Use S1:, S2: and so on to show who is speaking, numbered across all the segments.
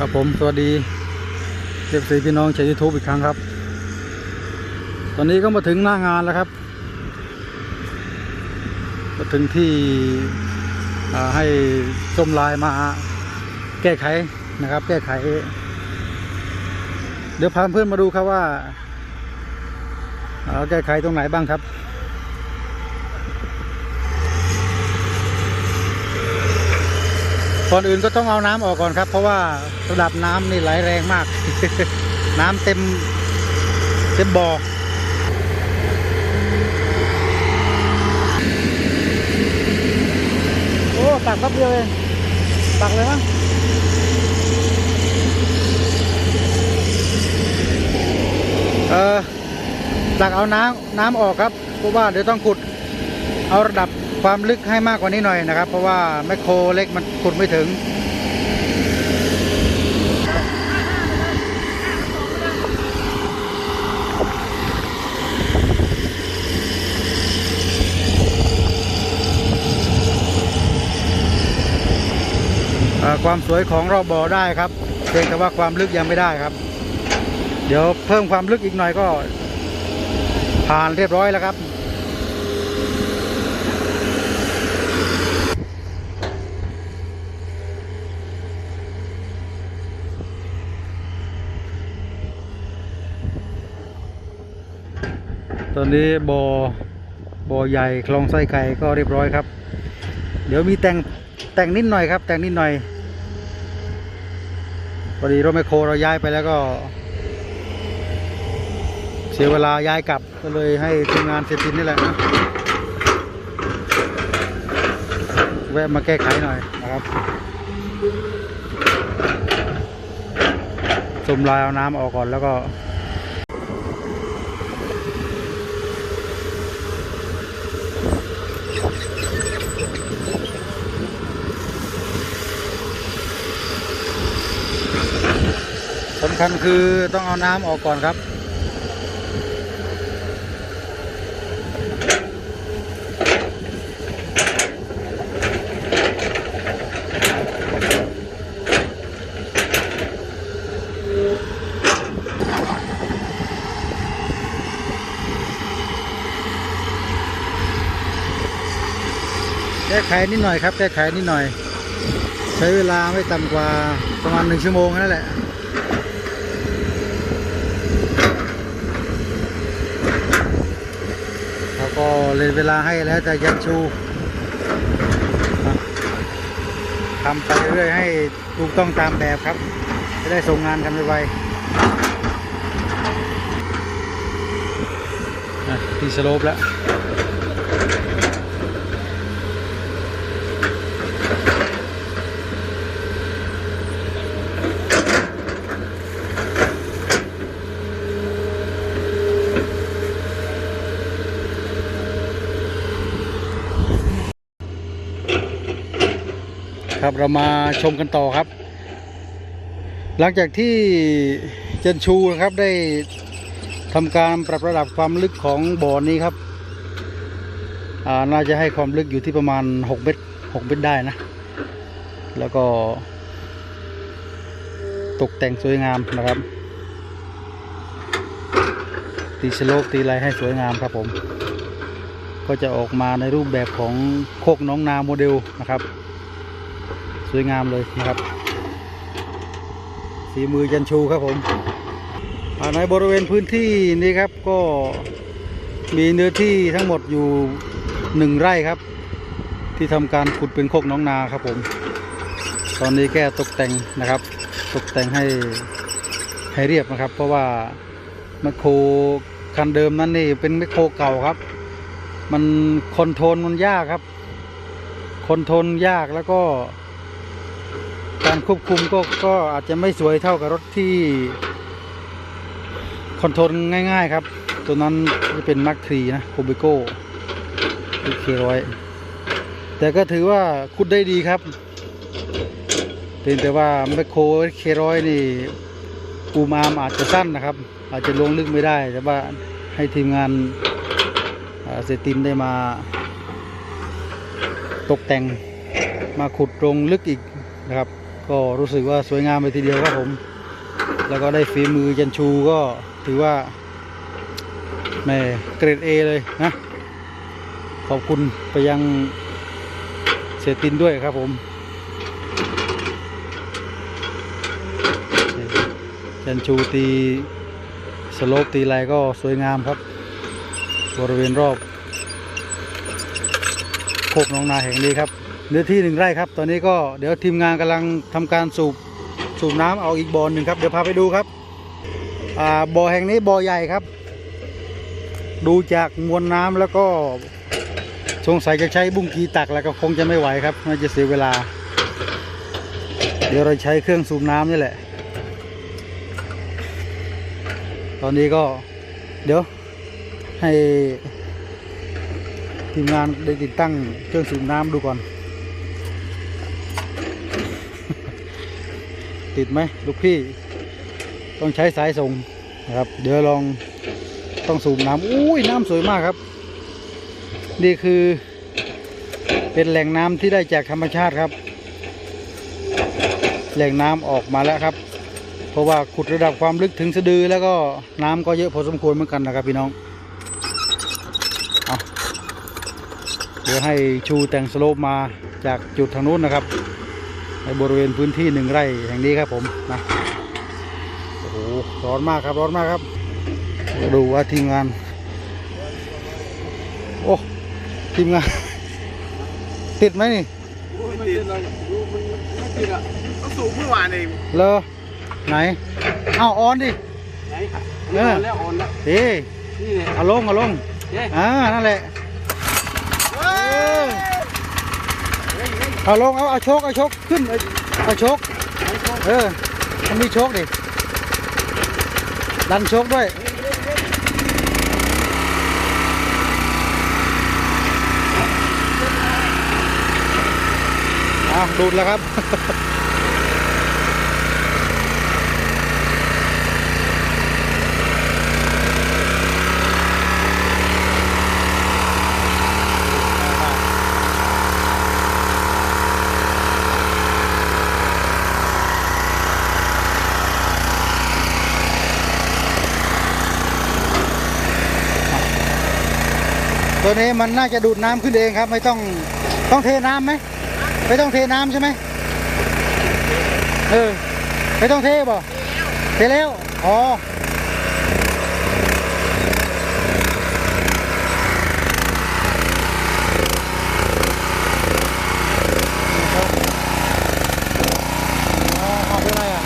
S1: ครับผมสวัสดีเจ็บสีพี่น้องชาวยูทูบอีกครั้งครับ ตอนนี้ก็มาถึงหน้างานแล้วครับมาถึงที่ให้ส้มลายมาแก้ไขนะครับ แก้ไข เดี๋ยวพาเพื่อนมาดูครับว่าแก้ไขตรงไหนบ้างครับ ก่อนอื่นก็ต้องเอาน้ำออกก่อนครับ เพราะว่าระดับน้ำนี่ไหลแรงมาก น้ำเต็มเต็มบ่อโอ้ตักแป๊บเดียวเองตักเลยมั้งเออตักเอาน้ำน้ำออกครับเพราะว่าเดี๋ยวต้องขุดเอาระดับ ความลึกให้มากกว่านี้หน่อยนะครับ เพราะว่าแมคโครเล็กมันขุดไม่ถึง ความสวยของรอบบ่อได้ครับเพียงแต่ว่าความลึกยังไม่ได้ครับ เดี๋ยวเพิ่มความลึกอีกหน่อยก็ผ่านเรียบร้อยแล้วครับ ตอนนี้บ่อบ่อใหญ่คลองไส้ไก่ก็เรียบร้อยครับ เดี๋ยวมีแต่งแต่งนิดหน่อยครับ แต่งนิดหน่อยพอดีรถแมคโครเราย้ายไปแล้วก็ เสียเวลาย้ายกลับก็เลยให้ทีมงานเซตินนี่แหละนะแวะมาแก้ไขหน่อยนะครับสมลายเอาน้ำออกก่อนแล้วก็ำคัญคือต้องเอาน้ำออกก่อนครับ แก้ไขนิดหน่อยครับ แก้ไขนิดหน่อย ใช้เวลาไม่ต่ำกว่าประมาณหนึ่งชั่วโมงนั่นแหละ แล้ว ก็เลยเวลาให้แล้วจะยันชูทำไปเรื่อยให้ถูกต้องตามแบบครับ จะได้ส่งงานกันไวๆอะที่สโลปแล้ว ครับเรามาชมกันต่อครับ หลังจากที่เจนชูนะครับได้ทำการปรับระดับความลึกของบ่อนี้ครับน่าจะให้ความลึกอยู่ที่ประมาณ 6 เมตร 6 เมตรได้นะ แล้วก็ ตกแต่งสวยงามนะครับ ตีสโลปตีอะไรให้สวยงามครับผม ก็จะออกมาในรูปแบบของโคกน้องนาโมเดลนะครับ สวยงามเลยนะครับ สีมือยันชูครับผมในบริเวณพื้นที่นี้ครับก็มีเนื้อที่ทั้งหมดอยู่หนึ่งไร่ครับ ที่ทำการขุดเป็นโคกน้องนาครับผม ตอนนี้แก้ตกแต่งนะครับ ตกแต่งให้ให้เรียบนะครับ เพราะว่าแมคโครคันเดิมนั้นนี่เป็นแมคโครเก่าครับ มันคอนโทรลมันยากครับคอนโทรลยากแล้วก็ การควบคุมก็ก็อาจจะไม่สวยเท่ากับรถที่คอนโทรลง่าย ๆ ครับ ตัวนั้นจะเป็นมาร์คทรีนะโคบิโก้เคร้อยแต่ก็ถือว่าคุดได้ดีครับเพียงแต่ว่าแมคโครเคร้อยนี่ปูมาร์มอาจจะสั้นนะครับ อาจจะลงลึกไม่ได้ แต่ว่าให้ทีมงานเซตินได้มา ตกแต่งมาขุดลงลึกอีกนะครับ ก็รู้สึกว่าสวยงามไปทีเดียวครับผม แล้วก็ได้ฝีมือยันชูก็ถือว่าแหม่เกรดเอเลยนะ ขอบคุณไปยังเสยตินด้วยครับผมยันชูตีสโลปตีอะไรก็สวยงามครับ บริเวณรอบโคกน้องนาแห่งนี้ครับ เนื้อที่หนึ่งไร่ครับ ตอนนี้ก็เดี๋ยวทีมงานกำลังทำการสูบสูบน้ำเอาอีกบ่อหนึ่งครับ เดี๋ยวพาไปดูครับบ่อแห่งนี้บ่อใหญ่ครับ ดูจากมวลน้ำแล้วก็สงสัยจะใช้บุ้งกีตักแล้วก็คงจะไม่ไหวครับน่าจะเสียเวลา เดี๋ยวเราใช้เครื่องสูบน้ำนี่แหละ ตอนนี้ก็เดี๋ยวให้ทีมงานได้ติดตั้งเครื่องสูบน้ำดูก่อน ติดไหมลูกพี่ ต้องใช้สายส่งนะครับ เดี๋ยวลองต้องสูบน้ำอุ้ยน้ำสวยมากครับ นี่คือเป็นแหล่งน้ำที่ได้จากธรรมชาติครับ แหล่งน้ำออกมาแล้วครับ เพราะว่าขุดระดับความลึกถึงสะดือแล้วก็น้ำก็เยอะพอสมควรเหมือนกันนะครับพี่น้องเอเดี๋ยวให้ชูแต่งสโลปมาจากจุดทางนู้นนะครับ ในบริเวณพื้นที่หนึ่งไร่แห่งนี้ครับผมนะโอ้โหร้อนมากครับร้อนมากครับมาดูว่าทีมงาน โอ้ทีมงาน ติดไหมนี่
S2: ไม่ติดเลยดูมันไม่ติดอะต้องสูบเมื่อวานเอง
S1: เลอไหนเอาออนดิ
S2: ไหน
S1: เออ
S2: อ่อนแล้วอ่อนแล้ว
S1: เฮ้ย
S2: นี่เนี่ย
S1: เอาลงเอาลง
S2: เฮ้ย
S1: อ่านั่นแหละเออ เอาลงเอาเอาโชกเอาโชกขึ้นเอาโชกเออมันมีโชกดิดันโชกด้วยอะดูดแล้วครับ ตัวนี้มันน่าจะดูดน้ำขึ้นเองครับ ไม่ต้องต้องเทน้ำไหมไม่ต้องเทน้ำใช่ไหมเออไม่ต้องเทบ่เทแล้วอ๋ออ๋อเอาเป็นไรอะ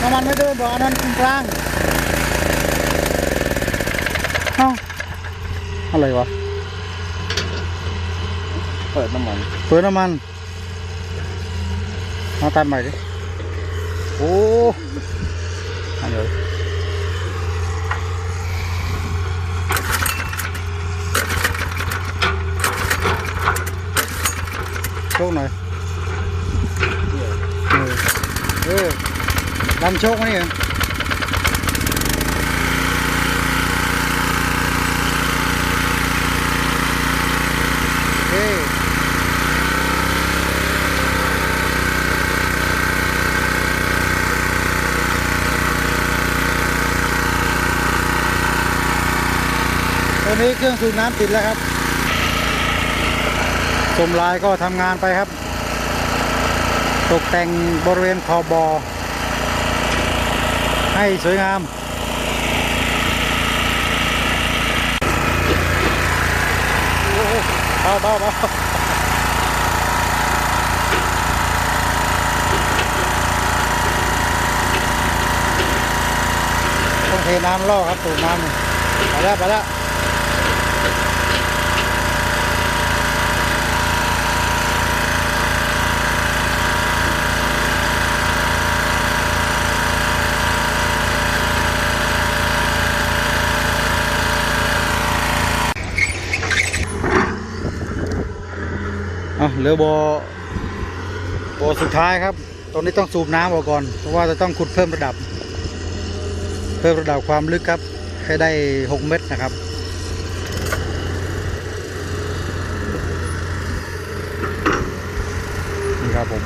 S1: น้ำมันไม่เดินบ่อันนั้นกลาง เอ้าอะไรวะ
S2: เปิดน้ำมัน
S1: เปิดน้ำมันมาตัดใหม่ดิ โอ้อันเดียวโชคหน่อยเออเออดันโชคมานี่เหรอเฮ้ยต อนนี้เครื่องสูบน้ำติดแล้วครับสมลายก็ทำงานไปครับ ตกแต่งบริเวณขอบบอให้สวยงามโอ้โหเบาเบาเบาต้องเทน้ำล่อครับสูบน้ำไปแล้วไปแล้ว ลือบอบ่อสุดท้ายครับ ตอนนี้ต้องสูบน้ำออกก่อน เพราะว่าจะต้องขุดเพิ่มระดับ เพิ่มระดับความลึกครับ ให้ได้ 6 เมตรนะครับนี่ครับผม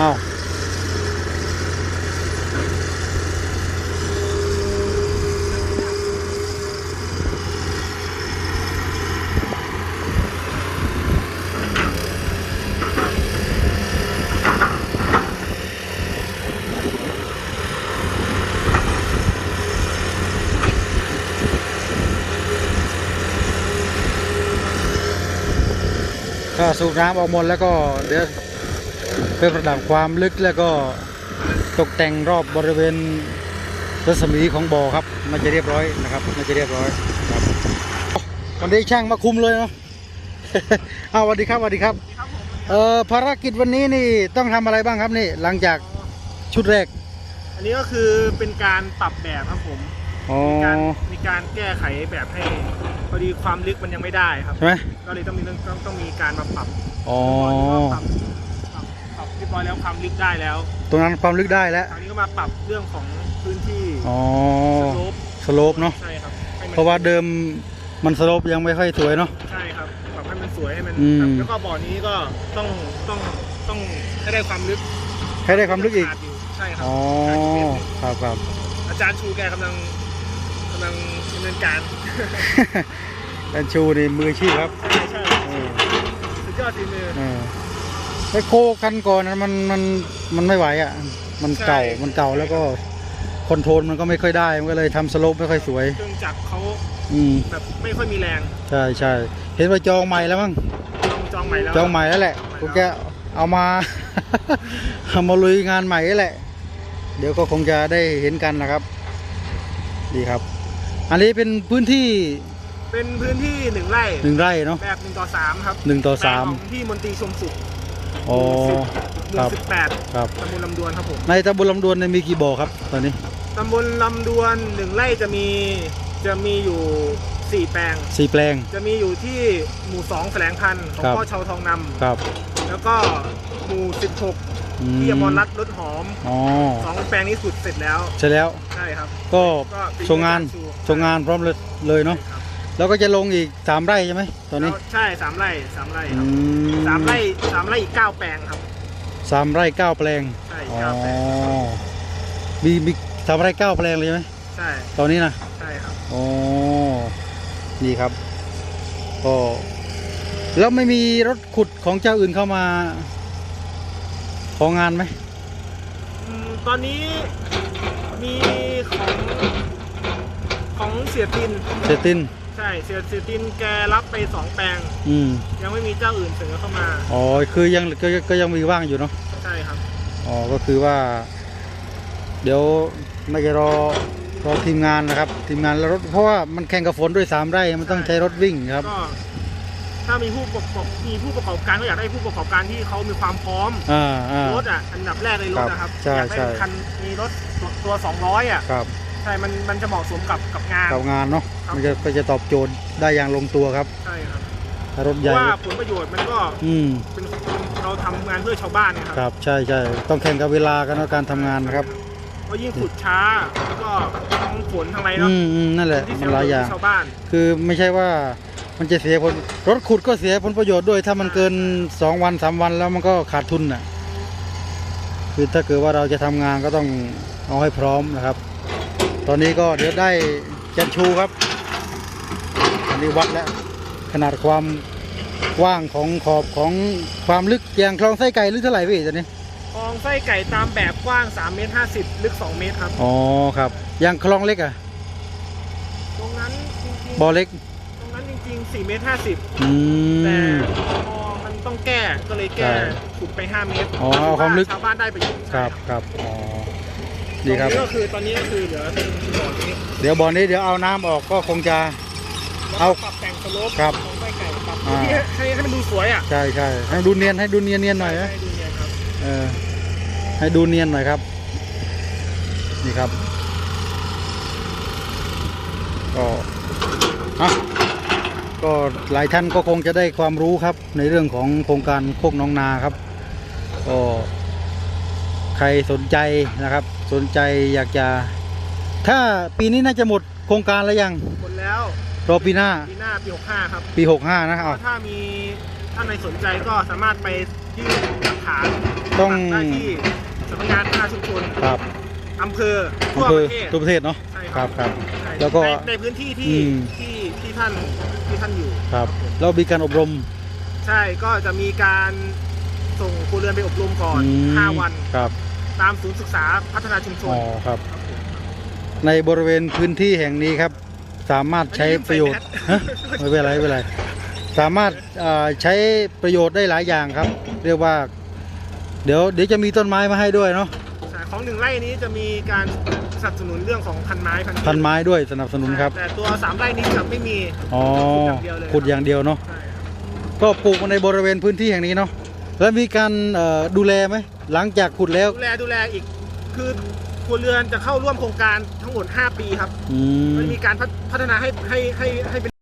S1: อ้าว ก็สูบน้ำออกหมดแล้วก็เดี๋ยวเพิ่มระดับความลึกแล้วก็ตกแต่งรอบบริเวณรัศมีของบ่อครับ มันจะเรียบร้อยนะครับ มันจะเรียบร้อยครับวันนี้ช่างมาคุมเลยเนาะเอาสวัสดีครับสวัสดีครับเอ่อภารกิจวันนี้นี่ต้องทำอะไรบ้างครับนี่หลังจากชุดแรก
S2: อันนี้ก็คือเป็นการปรับแบบครับผม
S1: อ๋อ
S2: มีการมีการแก้ไขแบบให้พอดีความลึกมันยังไม่ได้ครับ
S1: ใช่ไหม
S2: ก็เลยต้องมีต้องต้องต้องมีการมาปรับ
S1: อ๋อ
S2: ปรับปรับปรับเรียบร้อยแล้วความลึกได้แล้ว
S1: ตรงนั้นความลึกได้แล้ว
S2: คราวนี้ก็มาปรับเรื่องของพื้นที่
S1: อ๋อ
S2: สโลป
S1: สโลปเนาะ
S2: ใช่ครับให้มัน
S1: เพราะว่าเดิมมันสโลปยังไม่ค่อยสวยเนาะ
S2: ใช่ครับปรับให้มันสวยให้มัน
S1: อืม
S2: ครับแล้วก็บ่อนี้ก็ต้องต้องต้องให้ได้ความลึก
S1: ให้ได้ความลึกอีก
S2: ขาดยู่ใช่ครั
S1: อ๋อ ครับครับ
S2: อาจารย์ชูแกกำลังกำลังดำเนินการ
S1: แอนชูนี่มืออาชีพครับ
S2: ใช่ใช่
S1: เออ
S2: สุดยอดฝีมือ
S1: เออไอโคคันก่อนนะมันมันมันไม่ไหวอะ มันเก่า
S2: ใช่
S1: มันเก่าแล้วก็คอนโทรลมันก็ไม่ค่อยได้ มันก็เลยทำสโลปไม่ค่อยสวย
S2: เครื่องจักรเขา
S1: อืม
S2: แบบไม่ค่อยมีแรง
S1: ใช่ใช่เห็นว่าจองใหม่แล้วมั้ง
S2: จองจองใหม่แล้ว
S1: จองใหม่แล้วแหละกูแกเอามา เอามาลุยงานใหม่แล้วแหละ เดี๋ยวก็คงจะได้เห็นกันนะครับ ดีครับ อันนี้เป็นพื้นที่
S2: เป็นพื้นที่หนึ่งไร่
S1: หนึ่งไร่เนาะ
S2: แบบหนึ่งต่อสามครับ
S1: หนึ่งต่อสาม
S2: แปลงของที่มนตรีชมสุข
S1: อ๋อ
S2: หมู่
S1: ครับ
S2: สิบแปด
S1: ครับ
S2: ตำบลลำดวนครับผม
S1: ในตำบลลำดวนเนี่ยมีกี่บ่อครับตอนนี้
S2: ตำบลลำดวนหนึ่งไร่จะมีจะมีอยู่สี่แปลง
S1: สี่แปลง
S2: จะมีอยู่ที่หมู่สองแสลงพันธุ์ของ
S1: ครับ
S2: พ่อชาวทองนำ
S1: ครับ
S2: แล้วก็หมู่สิบหก
S1: อื
S2: ที่อมรรัตน์รถหอม
S1: อ๋อ
S2: สองแปลงนี้สุดเสร็จแล้ว
S1: ใช่แล้ว
S2: ใช่ครับ
S1: ก็
S2: ก็ปี
S1: ส่งงาน
S2: สู่
S1: ส่งงานพร้อมเลยเลยเนาะ
S2: ใช่ครับ
S1: แล้วก็จะลงอีกสามไร่ใช่ไหมตอนนี้
S2: แล้วใช่สามไร่สามไร่ค
S1: อื
S2: รับสามไร่สามไร่อีกเก้าแปลงครับ
S1: สามไร่เก้าแปลง
S2: ใช่
S1: อ๋อ
S2: เก้าแปลง
S1: มีมีสามไร่เก้าแปลงเลยไหม
S2: ใช่
S1: ตอนนี้นะ
S2: ใช่ครับ
S1: อ๋อนี่ครับก็แล้วไม่มีรถขุดของเจ้าอื่นเข้ามา ของงานไหม
S2: อืมตอนนี้มีของของเสียติน
S1: เซติน
S2: ใช่เสียเสียตินแกรับไปสองแปลง
S1: อืม
S2: ยังไม่มีเจ้าอื่นเสนอเข้ามา
S1: อ๋อคือยังก็ก็ก็ยังมีว่างอยู่เนาะ
S2: ใช่ครับ
S1: อ๋อก็คือว่า เดี๋ยวไม่จะรอรอทีมงานนะครับ ทีมงานแล้วรถเพราะว่ามันแข่งกับฝนด้วยสามไร่มันต้องใช้รถวิ่งครับ
S2: ก็ ถ้ามีผู้ประกอบมีผู้ประกอบการก็อยากได้ผู้ประกอบการที่เขามีความพร้อม
S1: อ่าอ่าร
S2: ถอะอันดับแรกในรถนะครับ
S1: ใช่
S2: อยากได้
S1: ใช่
S2: คันมีรถตัวสองร้อยอะ
S1: ครับ
S2: ใช่มันมันจะเหมาะสมกับกับงาน
S1: กับงานเนาะ
S2: ครับ
S1: มันจะก็จะตอบโจทย์ได้อย่างลงตัวครับ
S2: ใช่ครับ
S1: ถ้ารถ
S2: เพ
S1: ใหญ่
S2: ราะว่าผลประโยชน์มันก็
S1: อืม
S2: เป็นเราทำงานเพื่อชาวบ้านนะค
S1: ครับรับใช่ใช่ต้องแข่งกับเวลากันเนาะการทำงานนะครับ
S2: เพราะยิ่งขุดช้าแล้วก็ทั้งฝนทั้งอะไรเนาะ
S1: อืมอืมนั่นแหละ
S2: ที่
S1: มัน
S2: เสีย
S1: หลายอย่าง
S2: ชาวบ้าน
S1: คือไม่ใช่ว่า มันจะเสียผลรถขุดก็เสียผลประโยชน์ด้วย ถ้ามันเกินสองวันสามวันแล้วมันก็ขาดทุนน่ะคือถ้าเกิดว่าเราจะทำงานก็ต้องเอาให้พร้อมนะครับ ตอนนี้ก็เดี๋ยวได้แกนชูครับ อันนี้วัดแล้วขนาดความกว้างของขอบของความลึกอย่างคลองไส้ไก่ลึกเท่าไหร่พี่ตอนนี้
S2: คลองไส้ไก่ตามแบบกว้าง3เมตร50ลึก 2 เมตรครับ
S1: อ๋อครับอย่างคลองเล็กอะ
S2: ตรงนั้นจริงๆ
S1: บ่อเล็ก
S2: ต รงนั้นจริงๆ4เมตร50
S1: อื
S2: แต่
S1: ม
S2: พอมันต้องแก้ก็เลยแก้
S1: ใช่
S2: ขุดไป 5 เมตร
S1: อ๋อเอาความลึก
S2: ชาวบ้านได้ประโยชน์
S1: ครับ
S2: ใช่
S1: ครับอ๋อ
S2: ต
S1: ดี
S2: รง
S1: ครับ
S2: นี้ก็คือตอนนี้ก็คือเหลือเป็นบ่อนี้
S1: เดี๋ยวบ่อนี้เดี๋ยวเอาน้ำออกก็คงจะ
S2: แล้ว
S1: เอา
S2: ก็ปรับแต่งสโลป
S1: ครับ
S2: ของไส้ไก่ปรับ
S1: อ่า
S2: ให้ให้ให้มันดูสวยอะ
S1: ใช่ใช่ให้ดูเนียนให้ดูเนียนเนียนหน่อยนะ
S2: ให้ดูเนี่ยครับ
S1: เออให้ดูเนียนหน่อยครับ นี่ครับ ก็อะ ก็หลายท่านก็คงจะได้ความรู้ครับ ในเรื่องของโครงการโคกน้องนาครับก็ใครสนใจนะครับ สนใจอยากจะ ถ้าปีนี้น่าจะหมดโครงการแล้วยัง
S2: หมดแล้ว
S1: รอปีหน้า
S2: ปีหน้าปี65ครับ
S1: ปี 65 นะเอา
S2: ถ้ามีท่านใดสนใจก็สามารถไปยื่นหลักฐาน
S1: ต้อง
S2: ได้ที่สำนักงานพัฒนาชุมชน
S1: ครับ
S2: อำเภอทั่ว
S1: อำเภ
S2: ป
S1: อ
S2: ระเทศ
S1: ทั่วประเทศเนาะ
S2: ใช่
S1: ค
S2: ค
S1: รั
S2: รั
S1: บบครับ
S2: ใช่
S1: แล้วก็
S2: ในในพื้นที่
S1: อื
S2: ที่
S1: ม
S2: ที่ ที่ท่านที่ท่านอยู่
S1: ครับแล้วมีการอบรม
S2: ใช่ก็จะมีการส่งครัวเรือนไปอบรมก่อน
S1: อืม
S2: 5 วัน
S1: ครับ
S2: ตามศูนย์ศึกษาพัฒนาชุมชน
S1: อ๋อครับ
S2: ครับผม
S1: ในบริเวณพื้นที่แห่งนี้ครับ สามารถใช้ประโยชน์ฮะไม่เป็นไรไม่เป็นไรสามารถอ่าใช้ประโยชน์ได้หลายอย่างครับ เรียกว่า เดี๋ยวเดี๋ยวจะมีต้นไม้มาให้ด้วยเนาะ
S2: ใช่ ของหนึ่งไร่นี้จะมีการสนับสนุนเรื่องของพันไม้พันธุ์
S1: พันไม้ด้วยสนับสนุนครับ
S2: แต่ตัวสามไร่นี้จะไม่มี
S1: อ๋อ
S2: ขุดอย่างเดียวเลย
S1: ขุดอย่างเดียวเนาะ
S2: ใช่ครับ
S1: ก็ปลูกในบริเวณพื้นที่แห่งนี้เนาะแล้วมีการเอ่อดูแลไหมหลังจากขุดแล้ว
S2: ดูแลดูแลอีกคือครัวเรือนจะเข้าร่วมโครงการทั้งหมด 5 ปีครับ
S1: อืม
S2: มันมีการพัฒพัฒนาให้ให้ให้ให้เป็น